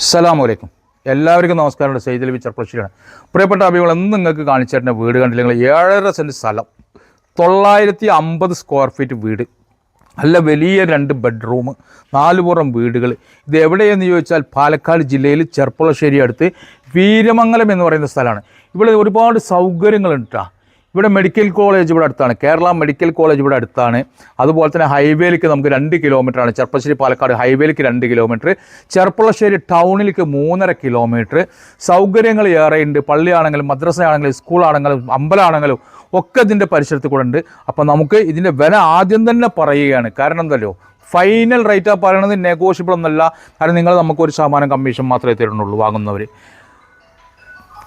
അസ്സലാമലൈക്കും എല്ലാവർക്കും നമസ്കാരം. സെയ്ദ് ലബി ചെർപ്പളശ്ശേരിയാണ് പ്രിയപ്പെട്ട അഭിമുഖം എന്ന് നിങ്ങൾക്ക് കാണിച്ചു തരുന്ന വീട് കണ്ടില്ലെങ്കിൽ ഏഴര സെന്റ് സ്ഥലം. തൊള്ളായിരത്തി അമ്പത് സ്ക്വയർ ഫീറ്റ് വീട്. നല്ല വലിയ രണ്ട് ബെഡ്റൂം നാല് പുറം വീടുകൾ ഇത് എവിടെയെന്ന് ചോദിച്ചാൽ പാലക്കാട് ജില്ലയിൽ ചെർപ്പുളശ്ശേരി അടുത്ത് വീരമംഗലം എന്ന് പറയുന്ന സ്ഥലമാണ്. ഇവിടെ ഒരുപാട് സൗകര്യങ്ങളുണ്ട് ട്ടാ. ഇവിടെ മെഡിക്കൽ കോളേജ് ഇവിടെ അടുത്താണ്. കേരള മെഡിക്കൽ കോളേജ് ഇവിടെ അടുത്താണ്. അതുപോലെ തന്നെ ഹൈവേയിലേക്ക് നമുക്ക് രണ്ട് കിലോമീറ്റർ ആണ്. ചെർപ്പശ്ശേരി പാലക്കാട് ഹൈവേയിലേക്ക് രണ്ട് കിലോമീറ്റർ ചെർപ്പളശ്ശേരി ടൗണിലേക്ക് മൂന്നര കിലോമീറ്റർ സൗകര്യങ്ങൾ ഏറെയുണ്ട്. പള്ളിയാണെങ്കിലും മദ്രസയാണെങ്കിലും സ്കൂളാണെങ്കിലും അമ്പലമാണെങ്കിലും ഒക്കെ ഇതിന്റെ പരിസരത്ത് കൂടെ ഉണ്ട്. അപ്പോൾ നമുക്ക് ഇതിന്റെ വില ആദ്യം തന്നെ പറയുകയാണ്. കാരണം എന്തല്ലോ ഫൈനൽ റേറ്റ് ആ പറയണത് നെഗോഷ്യബിൾ ഒന്നല്ല. കാരണം നിങ്ങൾ നമുക്ക് ഒരു ശതമാനം കമ്മീഷൻ മാത്രമേ തരുന്നുള്ളൂ വാങ്ങുന്നവർ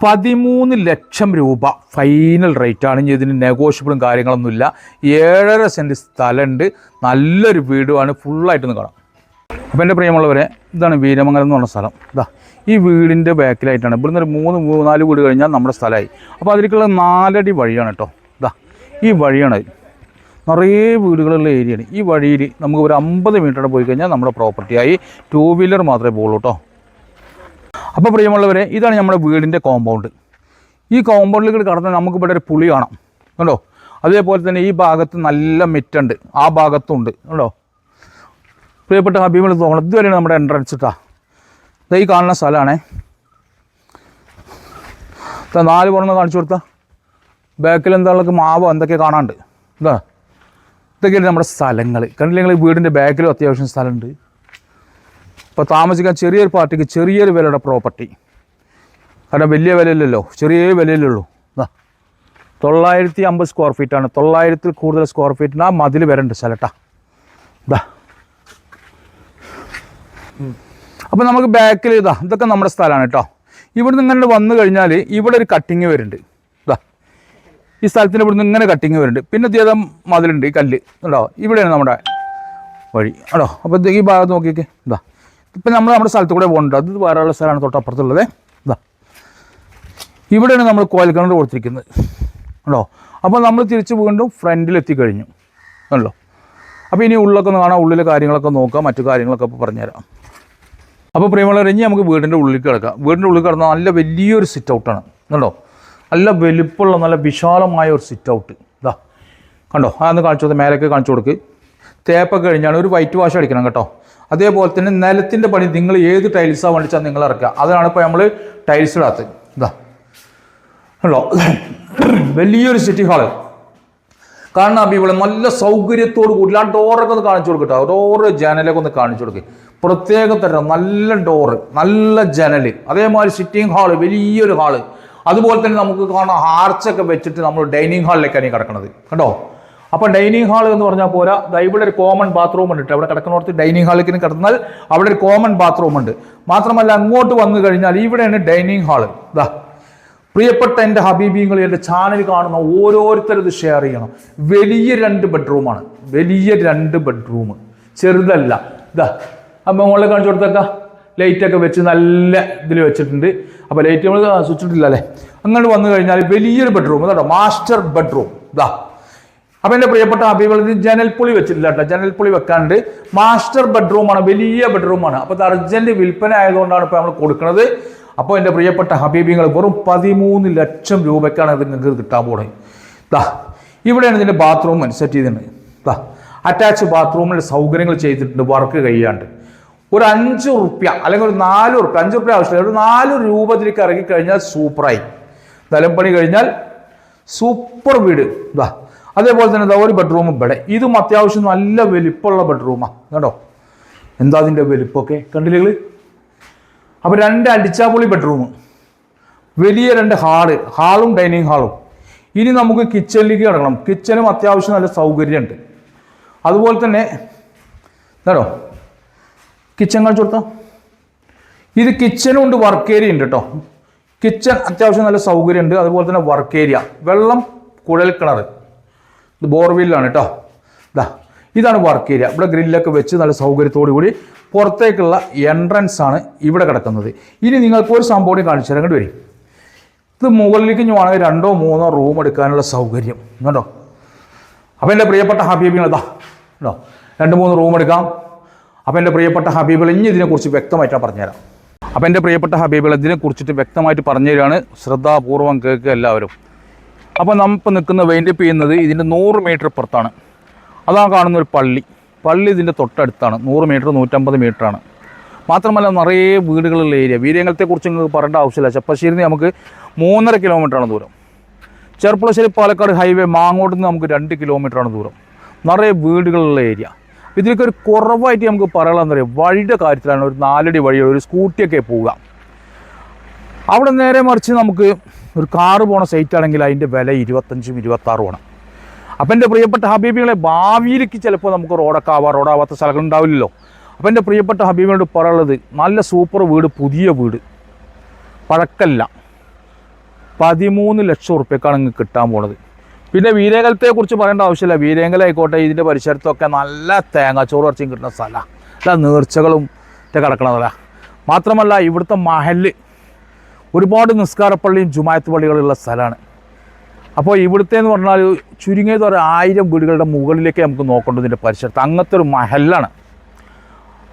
പതിമൂന്ന് ലക്ഷം രൂപ ഫൈനൽ റേറ്റ് ആണ്. ഇനി ഇതിന് നെഗോഷ്യബിളും കാര്യങ്ങളൊന്നുമില്ല. ഏഴര സെന്റ് സ്ഥലമുണ്ട്. നല്ലൊരു വീടുമാണ്. ഫുള്ളായിട്ടൊന്ന് കാണാം. അപ്പോൾ എന്റെ പ്രിയമുള്ളവരെ ഇതാണ് വീരമംഗലം എന്ന് പറഞ്ഞ സ്ഥലം. ഇതാ ഈ വീടിന്റെ ബാക്കിലായിട്ടാണ്. ഇവിടുന്ന് ഒരു മൂന്ന് മൂന്നാൽ വീട് കഴിഞ്ഞാൽ നമ്മുടെ സ്ഥലമായി. അപ്പോൾ അതിലേക്കുള്ള നാലടി വഴിയാണ് കേട്ടോ. ഇതാ ഈ വഴിയാണ്. നിറയെ വീടുകളുള്ള ഏരിയയാണ്. ഈ വഴിയിൽ നമുക്ക് ഒരു അമ്പത് മീറ്റർ പോയി കഴിഞ്ഞാൽ നമ്മുടെ പ്രോപ്പർട്ടിയായി ടൂ വീലർ മാത്രമേ പോകുള്ളൂ കേട്ടോ. അപ്പോൾ പ്രിയമുള്ളവരെ ഇതാണ് നമ്മുടെ വീടിന്റെ കോമ്പൗണ്ട് ഈ കോമ്പൗണ്ടിലേക്ക് കടന്നാൽ നമുക്ക് ഇവിടെ ഒരു പുളി കാണാം. കണ്ടോ? അതേപോലെ തന്നെ ഈ ഭാഗത്ത് നല്ല മിറ്റുണ്ട്. ആ ഭാഗത്തുണ്ട്. കണ്ടോ? പ്രിയപ്പെട്ട ഹബീബിൾ തോന്നണം ഇതുവരെയാണ് നമ്മുടെ എൻട്രൻസ് ഇട്ടാ ഇത് ഈ കാണുന്ന സ്ഥലമാണേ. നാല് പുറന്ന് കാണിച്ചു കൊടുത്ത. ബാക്കിൽ എന്താണൊക്കെ മാവോ എന്തൊക്കെ കാണാണ്ട്. ഇതാ. ഇതൊക്കെയാണ് നമ്മുടെ സ്ഥലങ്ങൾ കണ്ടില്ലെങ്കിൽ വീടിന്റെ ബാക്കിലും അത്യാവശ്യം സ്ഥലമുണ്ട്. ഇപ്പോൾ താമസിക്കാൻ ചെറിയൊരു പാർട്ടിക്ക് ചെറിയൊരു വിലയുടെ പ്രോപ്പർട്ടി. കാരണം വലിയ വിലയില്ലല്ലോ ചെറിയ വിലയിലുള്ളൂ തൊള്ളായിരത്തി അമ്പത് സ്ക്വയർ ഫീറ്റാണ് തൊള്ളായിരത്തിൽ കൂടുതൽ സ്ക്വയർ ഫീറ്റിന് ആ മതിൽ വരണ്ട് സ്ഥലട്ടാ ഇതാ അപ്പോൾ നമുക്ക് ബാക്കിൽ ഇതാ ഇതൊക്കെ നമ്മുടെ സ്ഥലമാണ് കേട്ടോ ഇവിടുന്ന് ഇങ്ങനെ വന്നു കഴിഞ്ഞാൽ ഇവിടെ ഒരു കട്ടിങ് വരുന്നുണ്ട്. ഇതാ ഈ സ്ഥലത്തിന് ഇവിടുന്ന് ഇങ്ങനെ കട്ടിങ് വരുന്നുണ്ട്. പിന്നെ തീയതം മതിലുണ്ട് ഈ കല്ല്. ഉണ്ടോ ഇവിടെയാണ് നമ്മുടെ വഴി. ആണോ അപ്പോൾ ഈ ഭാഗത്ത് നോക്കിയൊക്കെ. ഇതാ ഇപ്പം നമ്മൾ നമ്മുടെ സ്ഥലത്ത് കൂടെ പോകുന്നുണ്ട് അത് വേറെയുള്ള സ്ഥലമാണ് തൊട്ടപ്പുറത്തുള്ളത്. ഇതാ ഇവിടെയാണ് നമ്മൾ കോയൽക്കിണർ കൊടുത്തിരിക്കുന്നത്. ഉണ്ടോ? അപ്പോൾ നമ്മൾ തിരിച്ച് വീണ്ടും ഫ്രണ്ടിലെത്തി കഴിഞ്ഞു ഉണ്ടല്ലോ അപ്പോൾ ഇനി ഉള്ളിലൊക്കെ ഒന്ന് കാണാം. ഉള്ളിലെ കാര്യങ്ങളൊക്കെ നോക്കാം. മറ്റു കാര്യങ്ങളൊക്കെ ഇപ്പോൾ പറഞ്ഞുതരാം. അപ്പോൾ പ്രേമുള്ള ഇനി നമുക്ക് വീടിന്റെ ഉള്ളിൽ കിടക്കാം. വീടിന്റെ ഉള്ളിൽ കിടന്നാൽ നല്ല വലിയൊരു സിറ്റ് ഔട്ടാണ് കണ്ടോ നല്ല വലിപ്പമുള്ള നല്ല വിശാലമായ ഒരു സിറ്റ് ഔട്ട് ഇതാ കണ്ടോ? അതൊന്ന് കാണിച്ചു കൊടുത്ത് മേലേക്ക് കാണിച്ചു കൊടുക്ക്. തേപ്പൊക്കെ കഴിഞ്ഞാണ് ഒരു വൈറ്റ് വാഷ് അടിക്കണം കേട്ടോ. അതേപോലെ തന്നെ നിലത്തിന്റെ പണി നിങ്ങൾ ഏത് ടൈൽസാണ് വേണ്ടിച്ചാൽ നിങ്ങൾ ഇറക്കുക. അതാണ് ഇപ്പോൾ നമ്മൾ ടൈൽസ് ഇടാത്തത്. ഇതാ. കണ്ടോ? വലിയൊരു സിറ്റി ഹാൾ കാരണം അഭിപ്രായം നല്ല സൗകര്യത്തോട് കൂടി ആ ഡോറൊക്കെ ഒന്ന് കാണിച്ചു കൊടുക്കട്ടോ ഡോറ് ജനലൊക്കെ ഒന്ന് കാണിച്ചു കൊടുക്കുക പ്രത്യേക തരം നല്ല ഡോറ് നല്ല ജനൽ അതേമാതിരി സിറ്റിംഗ് ഹാൾ വലിയൊരു ഹാൾ അതുപോലെ തന്നെ നമുക്ക് കാണാം ആർച്ചൊക്കെ വെച്ചിട്ട് നമ്മൾ ഡൈനിങ് ഹാളിലേക്കാണ് കിടക്കുന്നത് കണ്ടോ? അപ്പോൾ ഡൈനിങ് ഹാൾ എന്ന് പറഞ്ഞാൽ പോരാ. ഇവിടെ ഒരു കോമൺ ബാത്റൂം ഉണ്ട് അവിടെ കിടക്കുന്നവർക്ക് ഡൈനിങ് ഹാളിൽ കിടന്നാൽ അവിടെ ഒരു കോമൺ ബാത്റൂം ഉണ്ട്. മാത്രമല്ല അങ്ങോട്ട് വന്നു കഴിഞ്ഞാൽ ഇവിടെയാണ് ഡൈനിങ് ഹാൾ ഇതാ പ്രിയപ്പെട്ട എന്റെ ഹബീബിങ്ങൾ എന്റെ ചാനൽ കാണുന്ന ഓരോരുത്തരും ഇത് ഷെയർ ചെയ്യണം. വലിയ രണ്ട് ബെഡ്റൂമാണ് വലിയ രണ്ട് ബെഡ്റൂം ചെറുതല്ല. ഇതാ അപ്പം മുകളിൽ കാണിച്ചു കൊടുത്തേക്കാം. ലൈറ്റൊക്കെ വെച്ച് നല്ല ഇതിൽ വെച്ചിട്ടുണ്ട്. അപ്പോൾ ലൈറ്റ് നമ്മൾ സ്വിച്ചിട്ടില്ല അല്ലേ? അങ്ങോട്ട് വന്നു കഴിഞ്ഞാൽ വലിയൊരു ബെഡ്റൂം അതോ മാസ്റ്റർ ബെഡ്റൂം ഇതാ അപ്പം എന്റെ പ്രിയപ്പെട്ട ഹബീബികൾ ജനൽ പുളി വെച്ചിട്ടില്ല കേട്ടോ. പുളി വെക്കാണ്ട് മാസ്റ്റർ ബെഡ്റൂമാണ് വലിയ ബെഡ്റൂമാണ് അപ്പോൾ ഇത് അർജന്റ് വിൽപ്പന ആയതുകൊണ്ടാണ് ഇപ്പൊ നമ്മൾ കൊടുക്കുന്നത്. അപ്പോൾ എന്റെ പ്രിയപ്പെട്ട ഹബീബിങ്ങൾ വെറും പതിമൂന്ന് ലക്ഷം രൂപയ്ക്കാണ് ഇത് നിങ്ങൾക്ക് കിട്ടാൻ പോകുന്നത് ദാ ഇവിടെയാണ് ഇതിന്റെ ബാത്റൂം സെറ്റ് ചെയ്തിട്ടുണ്ട്. ദാ അറ്റാച്ച് ബാത്റൂമിൽ സൗകര്യങ്ങൾ ചെയ്തിട്ടുണ്ട് വർക്ക് കഴിയാണ്ട്. ഒരു അഞ്ച് റുപ്യ അല്ലെങ്കിൽ ഒരു നാല് റുപ്യ അഞ്ച് റുപ്യ ആവശ്യമില്ല. ഒരു നാല് രൂപ ഇതിലേക്ക് ഇറങ്ങി കഴിഞ്ഞാൽ സൂപ്പറായി നിലംപണി കഴിഞ്ഞാൽ സൂപ്പർ വീട്. ഇതാ അതേപോലെ തന്നെ ഇതാ ഒരു ബെഡ്റൂം ഇവിടെ. ഇതും അത്യാവശ്യം നല്ല വലിപ്പമുള്ള ബെഡ്റൂമാണ് കേട്ടോ എന്താ അതിന്റെ വലിപ്പമൊക്കെ കണ്ടില്ലേ നിങ്ങൾ? അപ്പോൾ രണ്ട് അടിച്ചാപൊളി ബെഡ്റൂം വലിയ രണ്ട് ഹാൾ ഹാളും ഡൈനിങ് ഹാളും ഇനി നമുക്ക് കിച്ചണിലേക്ക് കിടക്കണം. കിച്ചനും അത്യാവശ്യം നല്ല സൗകര്യമുണ്ട്. അതുപോലെ തന്നെ കേട്ടോ കിച്ചൺ കാണിച്ചു കൊടുത്താൽ ഇത് കിച്ചനും ഉണ്ട് വർക്ക് ഏരിയ ഉണ്ട് കേട്ടോ കിച്ചൺ അത്യാവശ്യം നല്ല സൗകര്യമുണ്ട്. അതുപോലെ തന്നെ വർക്ക് ഏരിയ വെള്ളം കുഴൽ കിണർ ഇത് ബോർവെല്ലാണ് കേട്ടോ ഇതാ ഇതാണ് വർക്ക് ഏരിയ ഇവിടെ ഗ്രില്ലൊക്കെ വെച്ച് നല്ല സൗകര്യത്തോടു കൂടി പുറത്തേക്കുള്ള എൻട്രൻസ് ആണ് ഇവിടെ കിടക്കുന്നത്. ഇനി നിങ്ങൾക്ക് ഒരു സംഭവം കൂടി കാണിച്ചു തരാൻ വേണ്ടി വരും. ഇത് മുകളിലേക്ക് വേണമെങ്കിൽ രണ്ടോ മൂന്നോ റൂം എടുക്കാനുള്ള സൗകര്യം. കേട്ടോ അപ്പോൾ എന്റെ പ്രിയപ്പെട്ട ഹബീബികൾ ഇതാ കേട്ടോ രണ്ട് മൂന്ന് റൂം എടുക്കാം. അപ്പോൾ എന്റെ പ്രിയപ്പെട്ട ഹബീബികൾ ഇനി ഇതിനെക്കുറിച്ച് വ്യക്തമായിട്ട് പറഞ്ഞുതരാം. അപ്പോൾ എന്റെ പ്രിയപ്പെട്ട ഹബീബുകൾ ഇതിനെക്കുറിച്ചിട്ട് വ്യക്തമായിട്ട് പറഞ്ഞു തരികയാണ് ശ്രദ്ധാപൂർവം കേൾക്കുക എല്ലാവരും. അപ്പോൾ നമുക്ക് നിൽക്കുന്ന വൈൻഡപ്പ് ചെയ്യുന്നത് ഇതിന്റെ നൂറ് മീറ്റർ പുറത്താണ്. അതാ കാണുന്ന ഒരു പള്ളി. പള്ളി ഇതിന്റെ തൊട്ടടുത്താണ്. നൂറ് മീറ്റർ നൂറ്റമ്പത് ആണ്. മാത്രമല്ല നിറയെ വീടുകളുള്ള ഏരിയ വീര്യങ്ങളത്തെക്കുറിച്ച് നിങ്ങൾക്ക് പറയേണ്ട ആവശ്യമില്ല. ചെപ്പശ്ശേരി നമുക്ക് മൂന്നര കിലോമീറ്ററാണ് ദൂരം. ചെറുപ്പുളശ്ശേരി പാലക്കാട് ഹൈവേ മാങ്ങോട്ട് നിന്ന് നമുക്ക് രണ്ട് കിലോമീറ്ററാണ് ദൂരം. നിറയെ വീടുകളുള്ള ഏരിയ ഇതിലേക്ക് ഒരു കുറവായിട്ട് നമുക്ക് പറയാനുള്ളതെന്ന് പറയാം വഴിയുടെ കാര്യത്തിലാണ് ഒരു നാലടി വഴി ഒരു സ്കൂട്ടിയൊക്കെ പോവുക. അവിടെ നേരെ മറിച്ച് നമുക്ക് ഒരു കാറ് പോണ സൈറ്റ് ആണെങ്കിൽ അതിന്റെ വില ഇരുപത്തഞ്ചും ഇരുപത്താറുമാണ് അപ്പം എന്റെ പ്രിയപ്പെട്ട ഹബീബികളെ ഭാവിയിലേക്ക് ചിലപ്പോൾ നമുക്ക് റോഡൊക്കെ ആവാം. റോഡാവാത്ത സ്ഥലങ്ങൾ ഉണ്ടാവില്ലല്ലോ. അപ്പം എന്റെ പ്രിയപ്പെട്ട ഹബീബിനോട് പറയുള്ളത് നല്ല സൂപ്പർ വീട് പുതിയ വീട്. പഴക്കല്ല. പതിമൂന്ന് ലക്ഷം ഉറുപ്പ്യക്കാണ് ഇങ്ങ് കിട്ടാൻ പോണത്. പിന്നെ വീരേകലത്തെക്കുറിച്ച് പറയേണ്ട ആവശ്യമില്ല. വീരേങ്കലായിക്കോട്ടെ ഇതിന്റെ പരിസരത്തൊക്കെ നല്ല തേങ്ങാച്ചോറ് ഇറച്ചിയും കിട്ടുന്ന സ്ഥലമാണ് നല്ല നേർച്ചകളും കിടക്കണതല്ല മാത്രമല്ല ഇവിടുത്തെ മഹൽ ഒരുപാട് നിസ്കാരപ്പള്ളിയും ജുമായത്ത് പള്ളികളുള്ള സ്ഥലമാണ്. അപ്പോൾ ഇവിടുത്തെ എന്ന് പറഞ്ഞാൽ ചുരുങ്ങിയത് ഒരു ആയിരം വീടുകളുടെ മുകളിലേക്ക് നമുക്ക് നോക്കേണ്ടത് ഇതിന്റെ പരിസരത്ത് അങ്ങനത്തെ ഒരു മഹലാണ്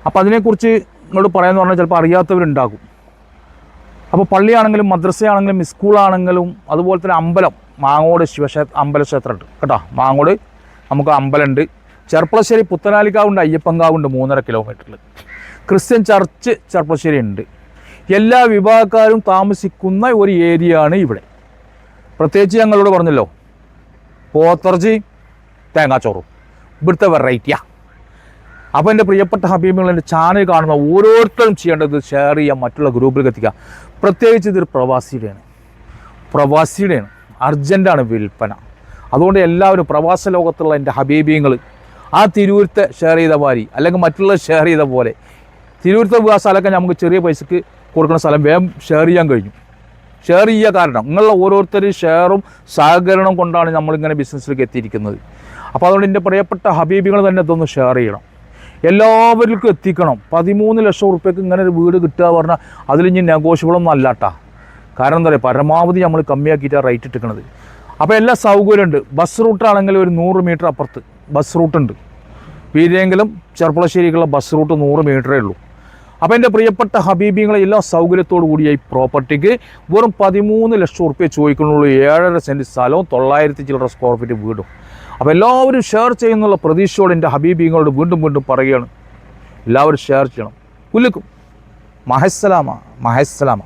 അപ്പോൾ അതിനെക്കുറിച്ച് നിങ്ങളോട് പറയാമെന്ന് പറഞ്ഞാൽ ചിലപ്പോൾ അറിയാത്തവരുണ്ടാകും. അപ്പോൾ പള്ളിയാണെങ്കിലും മദ്രസയാണെങ്കിലും സ്കൂളാണെങ്കിലും അതുപോലെ തന്നെ അമ്പലം മാങ്ങോട് ശിവക്ഷേത്ര അമ്പലക്ഷേത്രമുണ്ട് കേട്ടോ മാങ്ങോട് നമുക്ക് അമ്പലമുണ്ട്. ചെർപ്പളശ്ശേരി പുത്തനാലിക്കാവുണ്ട് അയ്യപ്പങ്കാവുണ്ട് മൂന്നര കിലോമീറ്ററിൽ ക്രിസ്ത്യൻ ചർച്ച് ചെർപ്പളശ്ശേരി ഉണ്ട് എല്ലാ വിഭാഗക്കാരും താമസിക്കുന്ന ഒരു ഏരിയ ആണ് ഇവിടെ. പ്രത്യേകിച്ച് ഞങ്ങളോട് പറഞ്ഞല്ലോ പോത്തർജി തേങ്ങാച്ചോറും. ഇവിടുത്തെ വെറൈറ്റിയാ അപ്പോൾ എന്റെ പ്രിയപ്പെട്ട ഹബീബുകൾ എന്റെ ചാനൽ കാണുന്ന ഓരോരുത്തരും ചെയ്യേണ്ടത് ഷെയർ ചെയ്യാം മറ്റുള്ള ഗ്രൂപ്പിലേക്ക് എത്തിക്കുക പ്രത്യേകിച്ച് ഇതൊരു പ്രവാസിയുടെയാണ്. പ്രവാസിയുടെയാണ്. അർജന്റാണ് വിൽപ്പന. അതുകൊണ്ട് എല്ലാവരും പ്രവാസ ലോകത്തുള്ള എന്റെ ഹബീബിയങ്ങൾ ആ തിരൂരത്തെ ഷെയർ ചെയ്ത മാതിരി അല്ലെങ്കിൽ മറ്റുള്ള ഷെയർ ചെയ്ത പോലെ തിരൂരത്തെ ആ സ്ഥലമൊക്കെ നമുക്ക് ചെറിയ പൈസക്ക് കൊടുക്കുന്ന സ്ഥലം വേഗം ഷെയർ ചെയ്യാൻ കഴിഞ്ഞു ഷെയർ ചെയ്യുക കാരണം നിങ്ങളുടെ ഓരോരുത്തരും ഷെയറും സഹകരണവും കൊണ്ടാണ് നമ്മളിങ്ങനെ ബിസിനസ്സിലേക്ക് എത്തിയിരിക്കുന്നത്. അപ്പോൾ അതുകൊണ്ട് എന്റെ പ്രിയപ്പെട്ട ഹബീബികൾ തന്നെ ഇതൊന്ന് ഷെയർ ചെയ്യണം. എല്ലാവർക്കും എത്തിക്കണം. പതിമൂന്ന് ലക്ഷം ഉറുപ്പ്യക്ക് ഇങ്ങനെ ഒരു വീട് കിട്ടുക പറഞ്ഞാൽ അതിൽ ഇനി നെഗോഷ്യബിളൊന്നും അല്ലാട്ടാ കാരണം എന്താ പറയുക പരമാവധി നമ്മൾ കമ്മിയാക്കിയിട്ടാണ് റേറ്റ് ഇട്ടിക്കണത് അപ്പോൾ എല്ലാ സൗകര്യമുണ്ട് ബസ് റൂട്ടാണെങ്കിൽ ഒരു നൂറ് മീറ്റർ അപ്പുറത്ത് ബസ് റൂട്ടുണ്ട് വീരെങ്കിലും ചെർപ്പളശ്ശേരിക്കുള്ള ബസ് റൂട്ട് നൂറ് മീറ്ററേ ഉള്ളൂ. അപ്പോൾ എന്റെ പ്രിയപ്പെട്ട ഹബീബിങ്ങളെ എല്ലാ സൗകര്യത്തോടു കൂടിയ ഈ പ്രോപ്പർട്ടിക്ക് വെറും പതിമൂന്ന് ലക്ഷം റുപ്യ ചോദിക്കുന്നുള്ളൂ. ഏഴര സെന്റ് സ്ഥലവും തൊള്ളായിരത്തി ചില്ലറ സ്ക്വയർ ഫീറ്റ് വീടും. അപ്പോൾ എല്ലാവരും ഷെയർ ചെയ്യുന്നുള്ള പ്രതീക്ഷയോടെ എന്റെ ഹബീബിങ്ങളോട് വീണ്ടും വീണ്ടും പറയുകയാണ്. എല്ലാവരും ഷെയർ ചെയ്യണം. കുല്ലിക്കും മഹസ്സലാമ മഹസ്സലാമ.